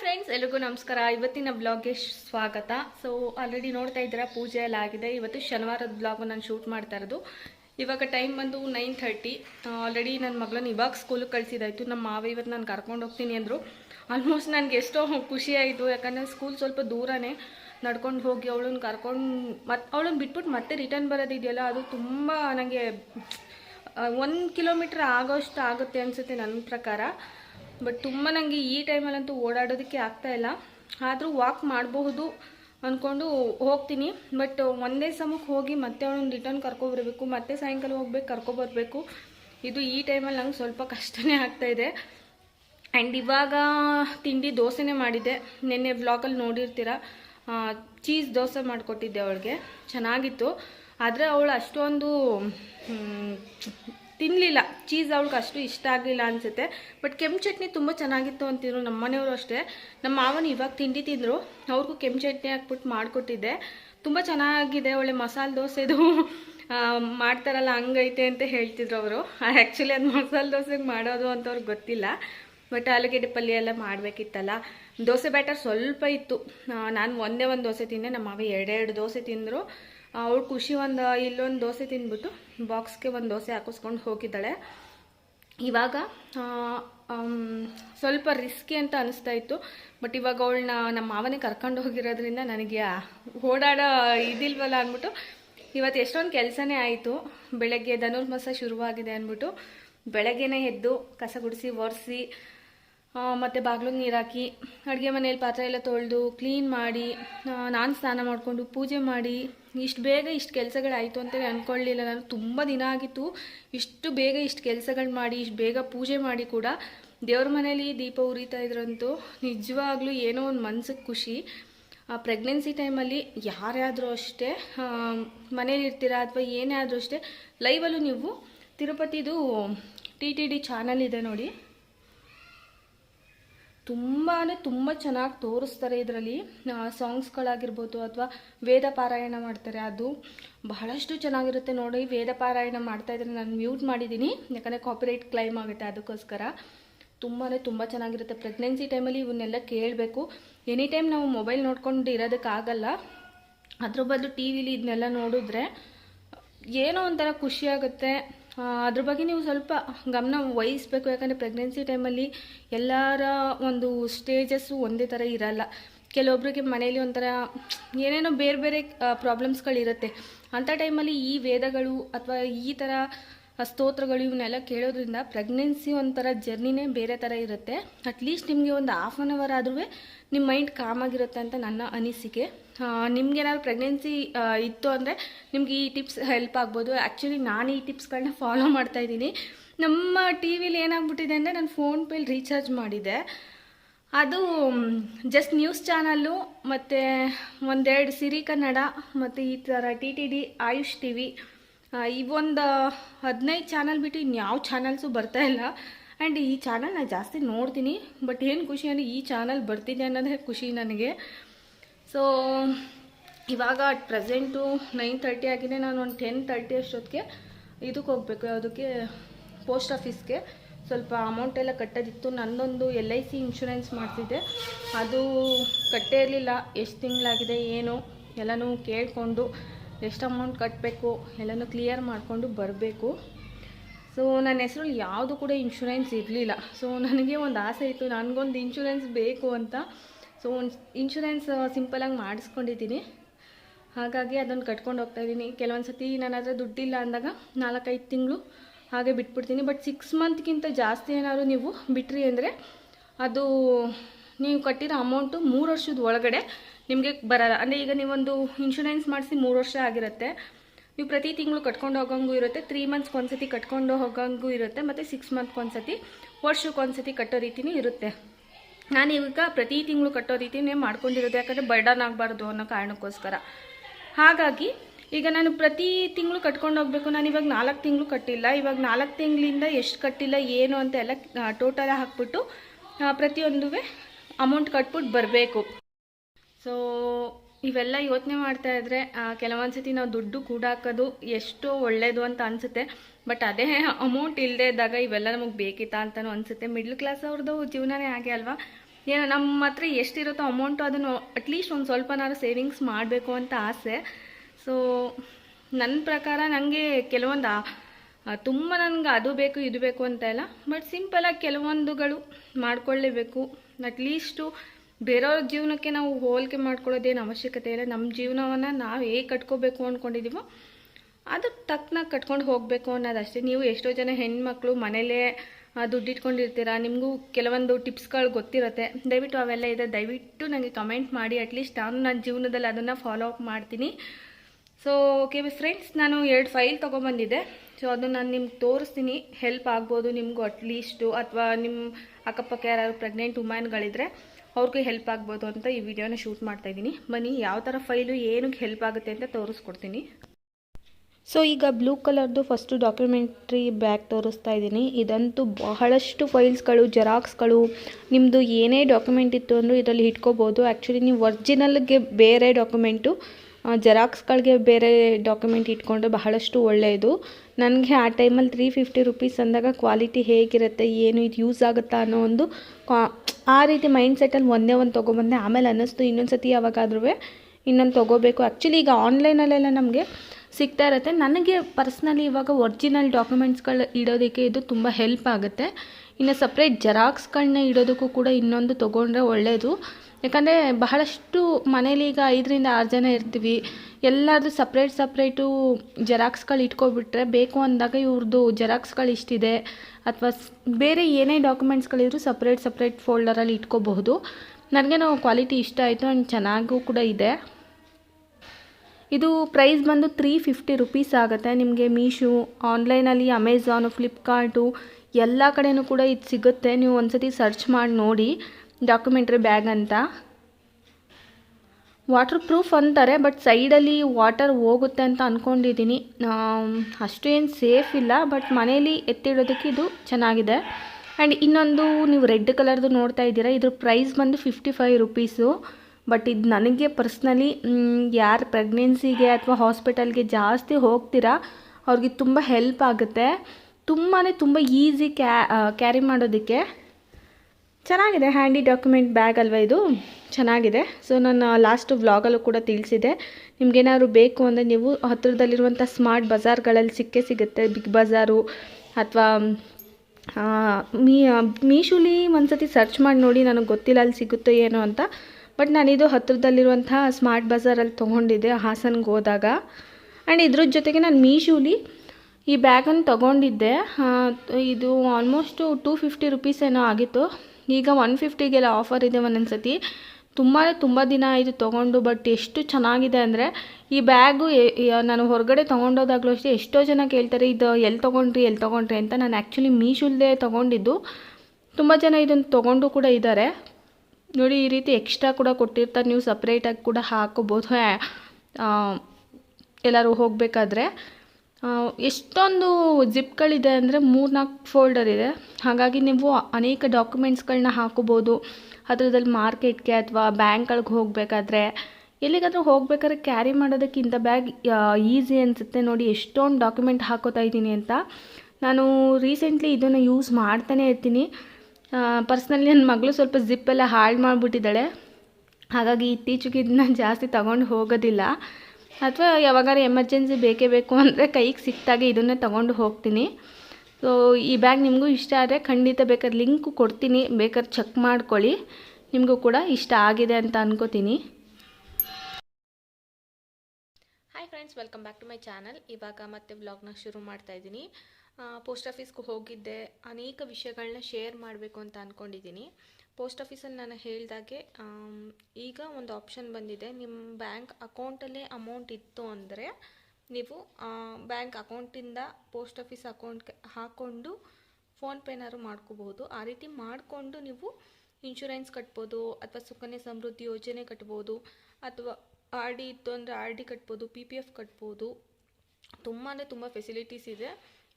Friends ಎಲ್ರಿಗೂ ನಮಸ್ಕಾರ. ಇವತ್ತಿನ ಬ್ಲಾಗ್ಗೆ ಸ್ವಾಗತ. ಸೊ ಆಲ್ರೆಡಿ ನೋಡ್ತಾ ಇದ್ದೀರಾ, ಪೂಜೆ ಎಲ್ಲ ಆಗಿದೆ. ಇವತ್ತು ಶನಿವಾರದ ಬ್ಲಾಗ್ ನಾನು ಶೂಟ್ ಮಾಡ್ತಾ ಇರೋದು. ಇವಾಗ ಟೈಮ್ ಬಂದು ನೈನ್ ಥರ್ಟಿ ಆಲ್ರೆಡಿ ನನ್ನ ಮಗಳನ್ನ ಇವಾಗ ಸ್ಕೂಲಿಗೆ ಕಳಿಸಿದಾಯಿತು. ನಮ್ಮ ಮಾವ ಇವತ್ತು ನಾನು ಕರ್ಕೊಂಡು ಹೋಗ್ತೀನಿ ಅಂದರು. ಆಲ್ಮೋಸ್ಟ್ ನನಗೆ ಎಷ್ಟೋ ಖುಷಿಯಾಯಿತು ಯಾಕಂದರೆ ಸ್ಕೂಲ್ ಸ್ವಲ್ಪ ದೂರನೇ ನಡ್ಕೊಂಡು ಹೋಗಿ ಅವಳನ್ನ ಕರ್ಕೊಂಡು ಮತ್ತೆ ಅವಳನ್ನ ಬಿಟ್ಬಿಟ್ಟು ಮತ್ತೆ ರಿಟರ್ನ್ ಬರೋದಿದೆಯಲ್ಲ, ಅದು ತುಂಬ ನನಗೆ ಒಂದು ಕಿಲೋಮೀಟ್ರ್ ಆಗೋಷ್ಟು ಆಗುತ್ತೆ ಅನಿಸುತ್ತೆ ನನ್ನ ಪ್ರಕಾರ. ಬಟ್ ತುಂಬ ನನಗೆ ಈ ಟೈಮಲ್ಲಂತೂ ಓಡಾಡೋದಕ್ಕೆ ಆಗ್ತಾ ಇಲ್ಲ. ಆದರೂ ವಾಕ್ ಮಾಡಬಹುದು ಅಂದ್ಕೊಂಡು ಹೋಗ್ತೀನಿ. ಬಟ್ ಒಂದೇ ಸಮಕ್ಕೆ ಹೋಗಿ ಮತ್ತೆ ಅವನೊಂದು ರಿಟರ್ನ್ ಕರ್ಕೊಬರ್ಬೇಕು, ಮತ್ತೆ ಸಾಯಂಕಾಲ ಹೋಗ್ಬೇಕು, ಕರ್ಕೊಬರ್ಬೇಕು. ಇದು ಈ ಟೈಮಲ್ಲಿ ನಂಗೆ ಸ್ವಲ್ಪ ಕಷ್ಟನೇ ಇದೆ. ಆ್ಯಂಡ್ ಇವಾಗ ತಿಂಡಿ ದೋಸೆನೇ ಮಾಡಿದ್ದೆ. ನಿನ್ನೆ ವ್ಲಾಗಲ್ಲಿ ನೋಡಿರ್ತೀರ? ಚೀಸ್ ದೋಸೆ ಮಾಡಿಕೊಟ್ಟಿದ್ದೆ ಅವಳಿಗೆ. ಚೆನ್ನಾಗಿತ್ತು. ಆದರೆ ಅವಳು ಅಷ್ಟೊಂದು ತಿನ್ನಲಿಲ್ಲ ಚೀಸ್ ಅವ್ಳಿಗೆ ಅಷ್ಟು ಇಷ್ಟ ಆಗಲಿಲ್ಲ ಅನಿಸುತ್ತೆ. ಬಟ್ ಕೆಂಪು ಚಟ್ನಿ ತುಂಬ ಚೆನ್ನಾಗಿತ್ತು ಅಂತಿದ್ರು ನಮ್ಮ ಮನೆಯವರು ಅಷ್ಟೇ. ನಮ್ಮ ಮಾವನ ಇವಾಗ ತಿಂಡಿ ತಿಂದರು. ಅವ್ರಿಗೂ ಕೆಂಪು ಚಟ್ನಿ ಹಾಕ್ಬಿಟ್ಟು ಮಾಡಿಕೊಟ್ಟಿದ್ದೆ. ತುಂಬ ಚೆನ್ನಾಗಿದೆ ಒಳ್ಳೆ ಮಸಾಲೆ ದೋಸೆದು ಮಾಡ್ತಾರಲ್ಲ, ಹಂಗೈತೆ ಅಂತ ಹೇಳ್ತಿದ್ರು ಅವರು. ಆ್ಯಕ್ಚುಲಿ ಅದು ಮಸಾಲೆ ದೋಸೆಗೆ ಮಾಡೋದು ಅಂತ ಅವ್ರಿಗೆ ಗೊತ್ತಿಲ್ಲ. ಬಟ್ ಆಲೂಗೆಡ್ಡೆ ಪಲ್ಯ ಎಲ್ಲ ಮಾಡಬೇಕಿತ್ತಲ್ಲ. ದೋಸೆ ಬ್ಯಾಟರ್ ಸ್ವಲ್ಪ ಇತ್ತು. ನಾನು ಒಂದೇ ಒಂದು ದೋಸೆ ತಿಂದೆ. ನಮ್ಮ ಮಾವ ಎರಡೆರಡು ದೋಸೆ ತಿಂದರು. ಅವಳು ಖುಷಿ ಒಂದು, ಇಲ್ಲೊಂದು ದೋಸೆ ತಿಂದ್ಬಿಟ್ಟು ಬಾಕ್ಸ್ಗೆ ಒಂದು ದೋಸೆ ಹಾಕಿಸ್ಕೊಂಡು ಹೋಗಿದ್ದಾಳೆ. ಇವಾಗ ಸ್ವಲ್ಪ ರಿಸ್ಕಿ ಅಂತ ಅನಿಸ್ತಾ ಇತ್ತು. ಬಟ್ ಇವಾಗ ಅವಳನ್ನ ನಮ್ಮ ಮಾವನೇ ಕರ್ಕೊಂಡು ಹೋಗಿರೋದ್ರಿಂದ ನನಗೆ ಓಡಾಡೋ ಇದಿಲ್ವಲ್ಲ ಅಂದ್ಬಿಟ್ಟು ಇವತ್ತು ಎಷ್ಟೊಂದು ಕೆಲಸನೇ ಆಯಿತು. ಬೆಳಗ್ಗೆ ಧನುರ್ಮಾಸ ಶುರುವಾಗಿದೆ ಅಂದ್ಬಿಟ್ಟು ಬೆಳಗ್ಗೆನೇ ಎದ್ದು ಕಸ ಗುಡಿಸಿ ಒರೆಸಿ ಮತ್ತು ಬಾಗ್ಲಿಗೆ ನೀರು ಹಾಕಿ ಅಡುಗೆ ಮನೆಯಲ್ಲಿ ಪಾತ್ರೆ ಎಲ್ಲ ತೊಳೆದು ಕ್ಲೀನ್ ಮಾಡಿ ನಾನು ಸ್ನಾನ ಮಾಡಿಕೊಂಡು ಪೂಜೆ ಮಾಡಿ, ಇಷ್ಟು ಬೇಗ ಇಷ್ಟು ಕೆಲಸಗಳಾಯಿತು ಅಂತಲೇ ಅಂದ್ಕೊಳ್ಳಿಲ್ಲ ನಾನು ತುಂಬ ದಿನ ಆಗಿತ್ತು. ಇಷ್ಟು ಬೇಗ ಇಷ್ಟು ಕೆಲಸಗಳು ಮಾಡಿ, ಇಷ್ಟು ಬೇಗ ಪೂಜೆ ಮಾಡಿ ಕೂಡ ದೇವ್ರ ಮನೇಲಿ ದೀಪ ಉರಿತಾ ಇದ್ರಂತೂ ನಿಜವಾಗ್ಲೂ ಏನೋ ಒಂದು ಮನಸ್ಸಿಗೆ ಖುಷಿ. ಆ ಪ್ರೆಗ್ನೆನ್ಸಿ ಟೈಮಲ್ಲಿ ಯಾರ್ಯಾದರೂ ಅಷ್ಟೇ ಮನೇಲಿ ಇರ್ತೀರಾ ಅಥವಾ ಏನೇ ಆದರೂ ಅಷ್ಟೇ ಲೈವಲ್ಲೂ ನೀವು ತಿರುಪತಿದು ಟಿ ಟಿ ಡಿ ಚಾನಲ್ ಇದೆ ನೋಡಿ. ತುಂಬಾ ತುಂಬ ಚೆನ್ನಾಗಿ ತೋರಿಸ್ತಾರೆ ಇದರಲ್ಲಿ. ಸಾಂಗ್ಸ್ಗಳಾಗಿರ್ಬೋದು ಅಥವಾ ವೇದ ಪಾರಾಯಣ ಮಾಡ್ತಾರೆ. ಅದು ಬಹಳಷ್ಟು ಚೆನ್ನಾಗಿರುತ್ತೆ ನೋಡಿ. ವೇದ ಪಾರಾಯಣ ಮಾಡ್ತಾ ಇದ್ರೆ ನಾನು ಮ್ಯೂಟ್ ಮಾಡಿದ್ದೀನಿ ಯಾಕಂದರೆ ಕಾಪಿರೈಟ್ ಕ್ಲೈಮ್ ಆಗುತ್ತೆ ಅದಕ್ಕೋಸ್ಕರ. ತುಂಬಾ ತುಂಬ ಚೆನ್ನಾಗಿರುತ್ತೆ. ಪ್ರೆಗ್ನೆನ್ಸಿ ಟೈಮಲ್ಲಿ ಇವನ್ನೆಲ್ಲ ಕೇಳಬೇಕು. ಎನಿ ಟೈಮ್ ನಾವು ಮೊಬೈಲ್ ನೋಡ್ಕೊಂಡು ಇರೋದಕ್ಕಾಗಲ್ಲ ಅದ್ರ ಬದಲು ಟಿ ವಿಲಿ ಇದನ್ನೆಲ್ಲ ನೋಡಿದ್ರೆ ಏನೋ ಒಂಥರ ಖುಷಿ ಆಗುತ್ತೆ. ಆ, ಅದ್ರ ಬಗ್ಗೆ ನೀವು ಸ್ವಲ್ಪ ಗಮನ ವಹಿಸ್ಬೇಕು. ಯಾಕಂದರೆ ಪ್ರೆಗ್ನೆನ್ಸಿ ಟೈಮಲ್ಲಿ ಎಲ್ಲರ ಒಂದು ಸ್ಟೇಜಸ್ಸು ಒಂದೇ ಥರ ಇರಲ್ಲ. ಕೆಲವೊಬ್ಬರಿಗೆ ಮನೇಲಿ ಒಂಥರ ಏನೇನೋ ಬೇರೆ ಬೇರೆ ಪ್ರಾಬ್ಲಮ್ಸ್ಗಳಿರುತ್ತೆ ಅಂಥ ಟೈಮಲ್ಲಿ ಈ ವೇದಗಳು ಅಥವಾ ಈ ಥರ ಸ್ತೋತ್ರಗಳು ಇವನ್ನೆಲ್ಲ ಕೇಳೋದ್ರಿಂದ ಪ್ರೆಗ್ನೆನ್ಸಿ ಒಂಥರ ಜರ್ನಿನೇ ಬೇರೆ ಥರ ಇರುತ್ತೆ. ಅಟ್ಲೀಸ್ಟ್ ನಿಮಗೆ ಒಂದು ಹಾಫ್ ಆನ್ ಅವರ್ ಆದ್ರೂ ನಿಮ್ಮ ಮೈಂಡ್ ಕಾಮ್ ಆಗಿರುತ್ತೆ ಅಂತ ನನ್ನ ಅನಿಸಿಕೆ. ನಿಮ್ಗೇನಾದ್ರು ಪ್ರೆಗ್ನೆನ್ಸಿ ಇತ್ತು ಅಂದರೆ ನಿಮ್ಗೆ ಈ ಟಿಪ್ಸ್ ಹೆಲ್ಪ್ ಆಗ್ಬೋದು. ಆ್ಯಕ್ಚುಲಿ ನಾನು ಈ ಟಿಪ್ಸ್ಗಳನ್ನ ಫಾಲೋ ಮಾಡ್ತಾ ಇದ್ದೀನಿ. ನಮ್ಮ ಟಿ ವಿಲಿ ಏನಾಗ್ಬಿಟ್ಟಿದೆ ಅಂದರೆ ನಾನು ಫೋನ್ಪೇಲಿ ರೀಚಾರ್ಜ್ ಮಾಡಿದೆ. ಅದು ಜಸ್ಟ್ ನ್ಯೂಸ್ ಚಾನಲ್ಲು ಮತ್ತು ಒಂದೆರಡು ಸಿರಿ ಕನ್ನಡ ಮತ್ತು ಈ ಥರ T T D Ayush T V ಇವೊಂದು ಹದಿನೈದು ಚಾನಲ್ ಬಿಟ್ಟು ಇನ್ಯಾವ ಚಾನಲ್ಸು ಬರ್ತಾ ಇಲ್ಲ. ಆ್ಯಂಡ್ ಈ ಚಾನಲ್ ನಾನು ಜಾಸ್ತಿ ನೋಡ್ತೀನಿ ಬಟ್ ಏನು ಖುಷಿ ಅಂದರೆ ಈ ಚಾನಲ್ ಬರ್ತಿದೆ ಅನ್ನೋದೇ ಖುಷಿ ನನಗೆ. ಸೊ ಇವಾಗ ಅಟ್ ಪ್ರೆಸೆಂಟು ನೈನ್ ತರ್ಟಿ ಆಗಿದೆ ನಾನು ಒಂದು ಟೆನ್ ತರ್ಟಿ ಅಷ್ಟೊತ್ತಿಗೆ ಇದಕ್ಕೆ ಹೋಗಬೇಕು, ಯಾವುದಕ್ಕೆ ಪೋಸ್ಟ್ ಆಫೀಸ್ಗೆ ಸ್ವಲ್ಪ ಅಮೌಂಟ್ ಎಲ್ಲ ಕಟ್ಟೋದಿತ್ತು ನನ್ನೊಂದು ಎಲ್ ಐ ಸಿ ಇನ್ಶೂರೆನ್ಸ್ ಮಾಡ್ತಿದ್ದೆ. ಅದು ಕಟ್ಟೇ ಇರಲಿಲ್ಲ, ಎಷ್ಟು ತಿಂಗಳಾಗಿದೆ, ಏನು, ಎಲ್ಲನೂ ಕೇಳಿಕೊಂಡು. ಎಷ್ಟು ಅಮೌಂಟ್ ಕಟ್ಟಬೇಕು ಎಲ್ಲನೂ ಕ್ಲಿಯರ್ ಮಾಡಿಕೊಂಡು ಬರಬೇಕು. ಸೊ ನನ್ನ ಹೆಸರಲ್ಲಿ ಯಾವುದು ಕೂಡ ಇನ್ಶೂರೆನ್ಸ್ ಇರಲಿಲ್ಲ. ಸೊ ನನಗೆ ಒಂದು ಆಸೆ ಇತ್ತು, ನನಗೊಂದು ಇನ್ಶೂರೆನ್ಸ್ ಬೇಕು ಅಂತ. ಸೊ ಒಂದು ಇನ್ಶೂರೆನ್ಸ್ ಸಿಂಪಲಾಗಿ ಮಾಡಿಸ್ಕೊಂಡಿದ್ದೀನಿ. ಹಾಗಾಗಿ ಅದನ್ನು ಕಟ್ಕೊಂಡು ಹೋಗ್ತಾ ಇದ್ದೀನಿ. ಕೆಲವೊಂದು ಸತಿ ನನ್ನ ಹತ್ರ ದುಡ್ಡಿಲ್ಲ ಅಂದಾಗ ನಾಲ್ಕೈದು ತಿಂಗಳು ಹಾಗೆ ಬಿಟ್ಬಿಡ್ತೀನಿ. ಬಟ್ ಸಿಕ್ಸ್ ಮಂತ್ಗಿಂತ ಜಾಸ್ತಿ ಏನಾದ್ರು ನೀವು ಬಿಟ್ರಿ ಅಂದರೆ ಅದು ನೀವು ಕಟ್ಟಿರೋ ಅಮೌಂಟು ಮೂರು ವರ್ಷದ ಒಳಗಡೆ ನಿಮಗೆ ಬರಲ್ಲ. ಅಂದರೆ ಈಗ ನೀವೊಂದು ಇನ್ಶೂರೆನ್ಸ್ ಮಾಡಿಸಿ ಮೂರು ವರ್ಷ ಆಗಿರುತ್ತೆ. ನೀವು ಪ್ರತಿ ತಿಂಗಳು ಕಟ್ಕೊಂಡು ಹೋಗಂಗೂ ಇರುತ್ತೆ. ತ್ರೀ ಮಂತ್ಸ್ಗೆ ಒಂದ್ಸತಿ ಕಟ್ಕೊಂಡು ಹೋಗಂಗೂ ಇರುತ್ತೆ. ಮತ್ತು ಸಿಕ್ಸ್ ಮಂತ್ಗೆ ಒಂದ್ಸತಿ ವರ್ಷಕ್ಕೆ ಒಂದ್ಸತಿ ಕಟ್ಟೋ ರೀತಿನೂ ಇರುತ್ತೆ. ನಾನು ಇವಾಗ ಪ್ರತಿ ತಿಂಗಳು ಕಟ್ಟೋ ರೀತಿನೇ ಮಾಡ್ಕೊಂಡಿರೋದು. ಯಾಕಂದರೆ ಬರ್ಡನ್ ಆಗಬಾರ್ದು ಅನ್ನೋ ಕಾರಣಕ್ಕೋಸ್ಕರ. ಹಾಗಾಗಿ ಈಗ ನಾನು ಪ್ರತಿ ತಿಂಗಳು ಕಟ್ಕೊಂಡು ಹೋಗಬೇಕು. ನಾನು ಇವಾಗ ನಾಲ್ಕು ತಿಂಗಳು ಕಟ್ಟಿಲ್ಲ. ಇವಾಗ ನಾಲ್ಕು ತಿಂಗಳಿಂದ ಎಷ್ಟು ಕಟ್ಟಿಲ್ಲ ಏನು ಅಂತ ಎಲ್ಲ ಟೋಟಲ್ ಹಾಕ್ಬಿಟ್ಟು ಆ, ಅಮೌಂಟ್ ಕಟ್ಬಿಟ್ಟು ಬರಬೇಕು. ಸೊ ಇವೆಲ್ಲ ಯೋಚನೆ ಮಾಡ್ತಾ ಇದ್ರೆ ಕೆಲವೊಂದು ಸತಿ ನಾವು ದುಡ್ಡು ಕೂಡ ಹಾಕೋದು ಎಷ್ಟು ಒಳ್ಳೆಯದು ಅಂತ ಅನಿಸುತ್ತೆ. ಬಟ್ ಅದೇ ಅಮೌಂಟ್ ಇಲ್ಲದೆ ಇದ್ದಾಗ ಇವೆಲ್ಲ ನಮಗೆ ಬೇಕಿತ್ತಾ ಅಂತಲೂ ಅನಿಸುತ್ತೆ. ಮಿಡ್ಲ್ ಕ್ಲಾಸ್ ಅವ್ರದ್ದು ಜೀವನನೇ ಹಾಗೆ ಅಲ್ವಾ? ಏನೋ ನಮ್ಮ ಹತ್ರ ಎಷ್ಟಿರುತ್ತೋ ಅಮೌಂಟು ಅದನ್ನು ಅಟ್ಲೀಸ್ಟ್ ಒಂದು ಸ್ವಲ್ಪನಾದ್ರು ಸೇವಿಂಗ್ಸ್ ಮಾಡಬೇಕು ಅಂತ ಆಸೆ. ಸೊ ನನ್ನ ಪ್ರಕಾರ ನನಗೆ ಕೆಲವೊಂದು ತುಂಬ ನನಗೆ ಅದು ಬೇಕು, ಇದು ಬೇಕು ಅಂತ ಇಲ್ಲ. ಬಟ್ ಸಿಂಪಲಾಗಿ ಕೆಲವೊಂದುಗಳು ಮಾಡ್ಕೊಳ್ಳೇಬೇಕು. ಅಟ್ಲೀಸ್ಟು ಬೇರೆಯವ್ರ ಜೀವನಕ್ಕೆ ನಾವು ಹೋಲಿಕೆ ಮಾಡ್ಕೊಳ್ಳೋದೇನು ಅವಶ್ಯಕತೆ ಇಲ್ಲ. ನಮ್ಮ ಜೀವನವನ್ನು ನಾವು ಹೇಗೆ ಕಟ್ಕೋಬೇಕು ಅಂದ್ಕೊಂಡಿದ್ದೀವೋ ಅದು ತಕ್ಕನಾಗ ಕಟ್ಕೊಂಡು ಹೋಗಬೇಕು ಅನ್ನೋದಷ್ಟೇ. ನೀವು ಎಷ್ಟೋ ಜನ ಹೆಣ್ಮಕ್ಳು ಮನೇಲೇ ದುಡ್ಡಿಟ್ಕೊಂಡಿರ್ತೀರಾ. ನಿಮಗೂ ಕೆಲವೊಂದು ಟಿಪ್ಸ್ಗಳು ಗೊತ್ತಿರುತ್ತೆ. ದಯವಿಟ್ಟು ಅವೆಲ್ಲ ಇದೆ. ದಯವಿಟ್ಟು ನನಗೆ ಕಮೆಂಟ್ ಮಾಡಿ. ಅಟ್ಲೀಸ್ಟ್ ನಾನು ನನ್ನ ಜೀವನದಲ್ಲಿ ಅದನ್ನು ಫಾಲೋ ಅಪ್ ಮಾಡ್ತೀನಿ. ಸೊ ಓಕೆ ಫ್ರೆಂಡ್ಸ್ ನಾನು ಎರಡು ಫೈಲ್ ತೊಗೊಂಬಂದಿದ್ದೆ. ಸೊ ಅದು ನಾನು ನಿಮ್ಗೆ ತೋರಿಸ್ತೀನಿ. ಹೆಲ್ಪ್ ಆಗ್ಬೋದು ನಿಮಗೂ ಅಟ್ಲೀಸ್ಟು ಅಥವಾ ನಿಮ್ಮ ಅಕ್ಕಪಕ್ಕ ಯಾರಾದ್ರು ಪ್ರೆಗ್ನೆಂಟ್ ವುಮೆನ್ಗಳಿದ್ರೆ ಅವ್ರಿಗೂ ಹೆಲ್ಪ್ ಆಗ್ಬೋದು ಅಂತ ಈ ವಿಡಿಯೋನ ಶೂಟ್ ಮಾಡ್ತಾ ಇದ್ದೀನಿ. ಬನ್ನಿ, ಯಾವ ಥರ ಫೈಲು ಏನಕ್ಕೆ ಹೆಲ್ಪ್ ಆಗುತ್ತೆ ಅಂತ ತೋರಿಸ್ಕೊಡ್ತೀನಿ. ಸೊ ಈಗ ಬ್ಲೂ ಕಲರ್ದು ಫಸ್ಟು ಡಾಕ್ಯುಮೆಂಟ್ರಿ ಬ್ಯಾಗ್ ತೋರಿಸ್ತಾ ಇದ್ದೀನಿ. ಇದಂತೂ ಬಹಳಷ್ಟು ಫೈಲ್ಸ್ಗಳು ಜೆರಾಕ್ಸ್ಗಳು ನಿಮ್ಮದು ಏನೇ ಡಾಕ್ಯುಮೆಂಟ್ ಇತ್ತು ಅಂದರೂ ಇದರಲ್ಲಿ ಇಟ್ಕೋಬೋದು. ಆ್ಯಕ್ಚುಲಿ ನೀವು ಒರ್ಜಿನಲ್ಗೆ ಬೇರೆ ಡಾಕ್ಯುಮೆಂಟು ಜೆರಾಕ್ಸ್ಗಳಿಗೆ ಬೇರೆ ಡಾಕ್ಯುಮೆಂಟ್ ಇಟ್ಕೊಂಡ್ರೆ ಬಹಳಷ್ಟು ಒಳ್ಳೆಯದು. ನನಗೆ ಆ ಟೈಮಲ್ಲಿ ತ್ರೀ ಫಿಫ್ಟಿ ರುಪೀಸ್ ಅಂದಾಗ ಕ್ವಾಲಿಟಿ ಹೇಗಿರುತ್ತೆ, ಏನು ಇದು ಯೂಸ್ ಆಗುತ್ತಾ ಅನ್ನೋ ಒಂದು ಆ ರೀತಿ ಮೈಂಡ್ ಸೆಟ್ಟಲ್ಲಿ ಒಂದೇ ಒಂದು ತೊಗೊಬಂದೆ. ಆಮೇಲೆ ಅನ್ನಿಸ್ತು ಇನ್ನೊಂದು ಸತಿ ಯಾವಾಗಾದ್ರೂ ಇನ್ನೊಂದು ತೊಗೋಬೇಕು. ಆ್ಯಕ್ಚುಲಿ ಈಗ ಆನ್ಲೈನಲ್ಲೆಲ್ಲ ನಮಗೆ ಸಿಗ್ತಾ ಇರುತ್ತೆ. ನನಗೆ ಪರ್ಸ್ನಲಿ ಇವಾಗ ಒರಿಜಿನಲ್ ಡಾಕ್ಯುಮೆಂಟ್ಸ್ಗಳು ಇಡೋದಕ್ಕೆ ಇದು ತುಂಬ ಹೆಲ್ಪ್ ಆಗುತ್ತೆ. ಇನ್ನು ಸಪ್ರೇಟ್ ಜೆರಾಕ್ಸ್ಗಳನ್ನ ಇಡೋದಕ್ಕೂ ಕೂಡ ಇನ್ನೊಂದು ತೊಗೊಂಡ್ರೆ ಒಳ್ಳೆಯದು ಯಾಕಂದರೆ ಬಹಳಷ್ಟು ಮನೇಲಿ ಈಗ ಐದರಿಂದ ಆರು ಜನ ಇರ್ತೀವಿ. ಎಲ್ಲರದು ಸಪ್ರೇಟ್ ಸಪ್ರೇಟು ಜೆರಾಕ್ಸ್ಗಳು ಇಟ್ಕೊಬಿಟ್ರೆ ಬೇಕು ಅಂದಾಗ ಇವ್ರದ್ದು ಜೆರಾಕ್ಸ್ಗಳು ಇಷ್ಟಿದೆ. ಅಥವಾ ಬೇರೆ ಏನೇ ಡಾಕ್ಯುಮೆಂಟ್ಸ್ಗಳಿದ್ರು ಸಪ್ರೇಟ್ ಸಪ್ರೇಟ್ ಫೋಲ್ಡರಲ್ಲಿ ಇಟ್ಕೋಬಹುದು. ನನಗೆ ನಾವು ಕ್ವಾಲಿಟಿ ಇಷ್ಟ ಆಯಿತು ಆ್ಯಂಡ್ ಚೆನ್ನಾಗೂ ಕೂಡ ಇದೆ. ಇದು ಪ್ರೈಸ್ ಬಂದು ತ್ರೀ ಫಿಫ್ಟಿ ರುಪೀಸ್ ಆಗುತ್ತೆ. ನಿಮಗೆ ಮೀಶೋ ಆನ್ಲೈನಲ್ಲಿ ಅಮೆಝಾನು ಫ್ಲಿಪ್ಕಾರ್ಟು ಎಲ್ಲ ಕಡೆಯೂ ಕೂಡ ಇದು ಸಿಗುತ್ತೆ. ನೀವು ಒಂದು ಸರ್ಚ್ ಮಾಡಿ ನೋಡಿ. ಡಾಕ್ಯುಮೆಂಟ್ರಿ ಬ್ಯಾಗ್ ಅಂತ. ವಾಟರ್ ಪ್ರೂಫ್ ಅಂತಾರೆ ಬಟ್ ಸೈಡಲ್ಲಿ ವಾಟರ್ ಹೋಗುತ್ತೆ ಅಂತ ಅಂದ್ಕೊಂಡಿದ್ದೀನಿ ಅಷ್ಟು ಏನು ಸೇಫ್ ಇಲ್ಲ ಬಟ್ ಮನೇಲಿ ಎತ್ತಿಡೋದಕ್ಕೆ ಇದು ಚೆನ್ನಾಗಿದೆ. ಆ್ಯಂಡ್ ಇನ್ನೊಂದು, ನೀವು ರೆಡ್ ಕಲರ್ದು ನೋಡ್ತಾ ಇದ್ದೀರಾ, ಇದ್ರ ಪ್ರೈಸ್ ಬಂದು ಫಿಫ್ಟಿ ಫೈವ್ ರುಪೀಸು ಬಟ್ ಇದು ನನಗೆ ಪರ್ಸ್ನಲಿ ಯಾರು ಪ್ರೆಗ್ನೆನ್ಸಿಗೆ ಅಥವಾ ಹಾಸ್ಪಿಟಲ್ಗೆ ಜಾಸ್ತಿ ಹೋಗ್ತೀರಾ, ಅವ್ರಿಗೆ ತುಂಬ ಹೆಲ್ಪ್ ಆಗುತ್ತೆ. ತುಂಬಾ ತುಂಬ ಈಸಿ ಕ್ಯಾ ಕ್ಯಾರಿ ಮಾಡೋದಕ್ಕೆ. ಚೆನ್ನಾಗಿದೆ ಹ್ಯಾಂಡಿ ಡಾಕ್ಯುಮೆಂಟ್ ಬ್ಯಾಗ್ ಅಲ್ವಾ ಇದು? ಚೆನ್ನಾಗಿದೆ. ಸೊ ನಾನು ಲಾಸ್ಟ್ ವ್ಲಾಗಲ್ಲೂ ಕೂಡ ತಿಳಿಸಿದೆ. ನಿಮಗೇನಾದ್ರು ಬೇಕು ಅಂದರೆ ನೀವು ಹತ್ತಿರದಲ್ಲಿರುವಂಥ ಸ್ಮಾರ್ಟ್ ಬಜಾರ್ಗಳಲ್ಲಿ ಸಿಕ್ಕೇ ಸಿಗುತ್ತೆ. ಬಿಗ್ ಬಜಾರು ಅಥವಾ ಮೀ, ಮೀಶೋಲಿ ಒಂದ್ಸತಿ ಸರ್ಚ್ ಮಾಡಿ ನೋಡಿ ನನಗೆ ಗೊತ್ತಿಲ್ಲ ಅಲ್ಲಿ ಸಿಗುತ್ತೋ ಏನೋ ಅಂತ. ಬಟ್ ನಾನಿದು ಹತ್ತಿರದಲ್ಲಿರುವಂಥ ಸ್ಮಾರ್ಟ್ ಬಜಾರಲ್ಲಿ ತೊಗೊಂಡಿದ್ದೆ ಹಾಸನ್ಗೆ ಹೋದಾಗ. ಆ್ಯಂಡ್ ಇದ್ರ ಜೊತೆಗೆ ನಾನು ಮೀಶೋಲಿ ಈ ಬ್ಯಾಗನ್ನು ತೊಗೊಂಡಿದ್ದೆ. ಇದು ಆಲ್ಮೋಸ್ಟು ಟೂ ಫಿಫ್ಟಿ ರುಪೀಸ್ ಏನೋ ಆಗಿತ್ತು. ಈಗ ಒನ್ ಫಿಫ್ಟಿಗೆಲ್ಲ ಆಫರ್ ಇದೆ ಒಂದೊಂದು ಸತಿ ತುಂಬಾ ತುಂಬ ದಿನ ಆಯಿತು ತೊಗೊಂಡು ಬಟ್ ಎಷ್ಟು ಚೆನ್ನಾಗಿದೆ ಅಂದರೆ, ಈ ಬ್ಯಾಗು ನಾನು ಹೊರಗಡೆ ತೊಗೊಂಡೋದಾಗಲೂ ಅಷ್ಟೇ ಎಷ್ಟೋ ಜನ ಕೇಳ್ತಾರೆ, ಇದು ಎಲ್ಲಿ ತೊಗೊಂಡ್ರಿ ಎಲ್ಲಿ ತೊಗೊಂಡ್ರಿ? ಅಂತ ನಾನು ಆ್ಯಕ್ಚುಲಿ ಮೀಶೋಲ್ದೇ ತೊಗೊಂಡಿದ್ದು. ತುಂಬ ಜನ ಇದನ್ನು ತೊಗೊಂಡು ಕೂಡ ಇದ್ದಾರೆ. ನೋಡಿ, ಈ ರೀತಿ ಎಕ್ಸ್ಟ್ರಾ ಕೂಡ ಕೊಟ್ಟಿರ್ತಾರೆ. ನೀವು ಸಪ್ರೇಟಾಗಿ ಕೂಡ ಹಾಕೋಬೋದು. ಎಲ್ಲರೂ ಹೋಗಬೇಕಾದ್ರೆ. ಎಷ್ಟೊಂದು ಜಿಪ್ಗಳಿದೆ ಅಂದರೆ ಮೂರ್ನಾಲ್ಕು ಫೋಲ್ಡರ್ ಇದೆ. ಹಾಗಾಗಿ ನೀವು ಅನೇಕ ಡಾಕ್ಯುಮೆಂಟ್ಸ್ಗಳನ್ನ ಹಾಕೋಬೋದು. ಹತ್ರದಲ್ಲಿ ಮಾರ್ಕೆಟ್ಗೆ ಅಥವಾ ಬ್ಯಾಂಕ್ಗಳಿಗೆ ಹೋಗಬೇಕಾದ್ರೆ, ಎಲ್ಲಿಗಾದರೂ ಹೋಗ್ಬೇಕಾದ್ರೆ ಕ್ಯಾರಿ ಮಾಡೋದಕ್ಕಿಂತ ಬ್ಯಾಗ್ ಈಸಿ ಅನಿಸುತ್ತೆ. ನೋಡಿ, ಎಷ್ಟೊಂದು ಡಾಕ್ಯುಮೆಂಟ್ ಹಾಕೋತಾ ಇದ್ದೀನಿ ಅಂತ. ನಾನು ರೀಸೆಂಟ್ಲಿ ಇದನ್ನು ಯೂಸ್ ಮಾಡ್ತಾನೆ ಇರ್ತೀನಿ. ಪರ್ಸ್ನಲಿ ನನ್ನ ಮಗಳು ಸ್ವಲ್ಪ ಜಿಪ್ಪೆಲ್ಲ ಹಾಳು ಮಾಡಿಬಿಟ್ಟಿದ್ದಾಳೆ. ಹಾಗಾಗಿ ಇತ್ತೀಚೆಗೆ ಇದನ್ನ ಜಾಸ್ತಿ ತಗೊಂಡು ಹೋಗೋದಿಲ್ಲ. ಅಥವಾ ಯಾವಾಗಾರ ಎಮರ್ಜೆನ್ಸಿ ಬೇಕೇ ಬೇಕು ಅಂದರೆ ಕೈಗೆ ಸಿಕ್ತಾಗೆ ಇದನ್ನೇ ತೊಗೊಂಡು ಹೋಗ್ತೀನಿ. ಸೊ ಈ ಬ್ಯಾಗ್ ನಿಮಗೂ ಇಷ್ಟ ಆದರೆ ಖಂಡಿತ ಬೇಕಾದ್ರೆ ಲಿಂಕು ಕೊಡ್ತೀನಿ. ಬೇಕಾದ್ರೆ ಚೆಕ್ ಮಾಡ್ಕೊಳ್ಳಿ. ನಿಮಗೂ ಕೂಡ ಇಷ್ಟ ಆಗಿದೆ ಅಂತ ಅನ್ಕೋತೀನಿ. Hi friends welcome back to my channel ಇವಾಗ ಮತ್ತೆ ವ್ಲಾಗ್ನ ಶುರು ಮಾಡ್ತಾ ಇದ್ದೀನಿ. ಪೋಸ್ಟ್ ಆಫೀಸ್ಗೆ ಹೋಗಿದ್ದೆ. ಅನೇಕ ವಿಷಯಗಳನ್ನ ಶೇರ್ ಮಾಡಬೇಕು ಅಂತ ಅಂದ್ಕೊಂಡಿದ್ದೀನಿ ಪೋಸ್ಟ್ ಆಫೀಸಲ್ಲಿ ನಾನು ಹೇಳಿದಾಗೆ ಈಗ ಒಂದು ಆಪ್ಷನ್ ಬಂದಿದೆ. ನಿಮ್ಮ ಬ್ಯಾಂಕ್ ಅಕೌಂಟಲ್ಲೇ ಅಮೌಂಟ್ ಇತ್ತು ಅಂದರೆ ನೀವು ಬ್ಯಾಂಕ್ ಅಕೌಂಟಿಂದ ಪೋಸ್ಟ್ ಆಫೀಸ್ ಅಕೌಂಟ್ಗೆ ಹಾಕ್ಕೊಂಡು ಫೋನ್ಪೇನಾದ್ರು ಮಾಡ್ಕೋಬೋದು. ಆ ರೀತಿ ಮಾಡಿಕೊಂಡು ನೀವು ಇನ್ಶೂರೆನ್ಸ್ ಕಟ್ಬೋದು, ಅಥವಾ ಸುಕನ್ಯಾ ಸಮೃದ್ಧಿ ಯೋಜನೆ ಕಟ್ಬೋದು, ಅಥವಾ ಆರ್ ಡಿ ಇತ್ತು ಅಂದರೆ ಆರ್ ಡಿ ಕಟ್ಬೋದು ಪಿ ಪಿ ಎಫ್ ಕಟ್ಬೋದು. ತುಂಬ ತುಂಬ ಫೆಸಿಲಿಟೀಸ್ ಇದೆ.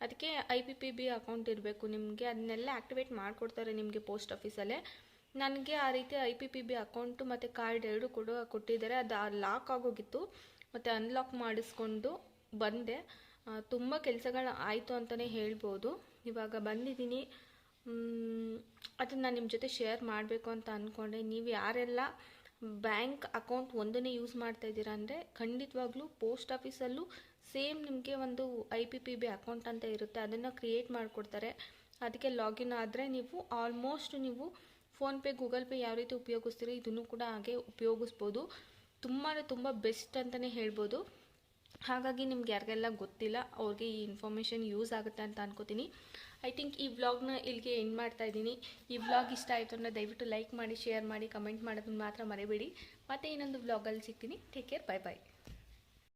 ಅದಕ್ಕೆ I P P B account ಇರಬೇಕು. ನಿಮಗೆ ಅದನ್ನೆಲ್ಲ ಆ್ಯಕ್ಟಿವೇಟ್ ಮಾಡಿಕೊಡ್ತಾರೆ ನಿಮಗೆ ಪೋಸ್ಟ್ ಆಫೀಸಲ್ಲೇ ನನಗೆ ಆ ರೀತಿ I P P B account ಮತ್ತು ಕಾರ್ಡ್ ಎರಡು ಕೂಡ ಕೊಟ್ಟಿದ್ದಾರೆ. ಅದು ಲಾಕ್ ಆಗೋಗಿತ್ತು. ಮತ್ತು ಅನ್ಲಾಕ್ ಮಾಡಿಸ್ಕೊಂಡು ಬಂದೆ. ತುಂಬ ಕೆಲಸಗಳು ಆಯಿತು ಅಂತಲೇ ಹೇಳ್ಬೋದು. ಇವಾಗ ಬಂದಿದ್ದೀನಿ. ಅದನ್ನು ನಾನು ನಿಮ್ಮ ಜೊತೆ ಶೇರ್ ಮಾಡಬೇಕು ಅಂತ ಅಂದ್ಕೊಂಡೆ ನೀವು ಯಾರೆಲ್ಲ ಬ್ಯಾಂಕ್ ಅಕೌಂಟ್ ಒಂದನ್ನೇ ಯೂಸ್ ಮಾಡ್ತಾ ಇದ್ದೀರಾ ಅಂದರೆ ಖಂಡಿತವಾಗ್ಲೂ ಪೋಸ್ಟ್ ಆಫೀಸಲ್ಲೂ ಸೇಮ್ ನಿಮಗೆ ಒಂದು I P P B account ಅಂತ ಇರುತ್ತೆ. ಅದನ್ನು ಕ್ರಿಯೇಟ್ ಮಾಡಿಕೊಡ್ತಾರೆ. ಅದಕ್ಕೆ ಲಾಗಿನ್ ಆದರೆ ನೀವು ಆಲ್ಮೋಸ್ಟ್ ನೀವು ಫೋನ್ಪೇ ಗೂಗಲ್ ಪೇ ಯಾವ ರೀತಿ ಉಪಯೋಗಿಸ್ತೀರಿ, ಇದನ್ನು ಕೂಡ ಹಾಗೆ ಉಪಯೋಗಿಸ್ಬೋದು. ತುಂಬಾ ತುಂಬ ಬೆಸ್ಟ್ ಅಂತಲೇ ಹೇಳ್ಬೋದು. ಹಾಗಾಗಿ ನಿಮ್ಗೆ ಯಾರಿಗೆಲ್ಲ ಗೊತ್ತಿಲ್ಲ, ಅವ್ರಿಗೆ ಈ ಇನ್ಫಾರ್ಮೇಷನ್ ಯೂಸ್ ಆಗುತ್ತೆ ಅಂತ ಅನ್ಕೋತೀನಿ. ಐ ಥಿಂಕ್ ಈ ವ್ಲಾಗ್ನ ಇಲ್ಲಿಗೆ ಎಂಡ್ ಮಾಡ್ತಾ ಇದ್ದೀನಿ. ಈ ವ್ಲಾಗ್ ಇಷ್ಟ ಆಯಿತು ಅಂದರೆ ದಯವಿಟ್ಟು ಲೈಕ್ ಮಾಡಿ ಶೇರ್ ಮಾಡಿ ಕಮೆಂಟ್ ಮಾಡೋದನ್ನು ಮಾತ್ರ ಮರಿಬೇಡಿ. ಮತ್ತೆ ಇನ್ನೊಂದು ವ್ಲಾಗಲ್ಲಿ ಸಿಗ್ತೀನಿ. Take care bye bye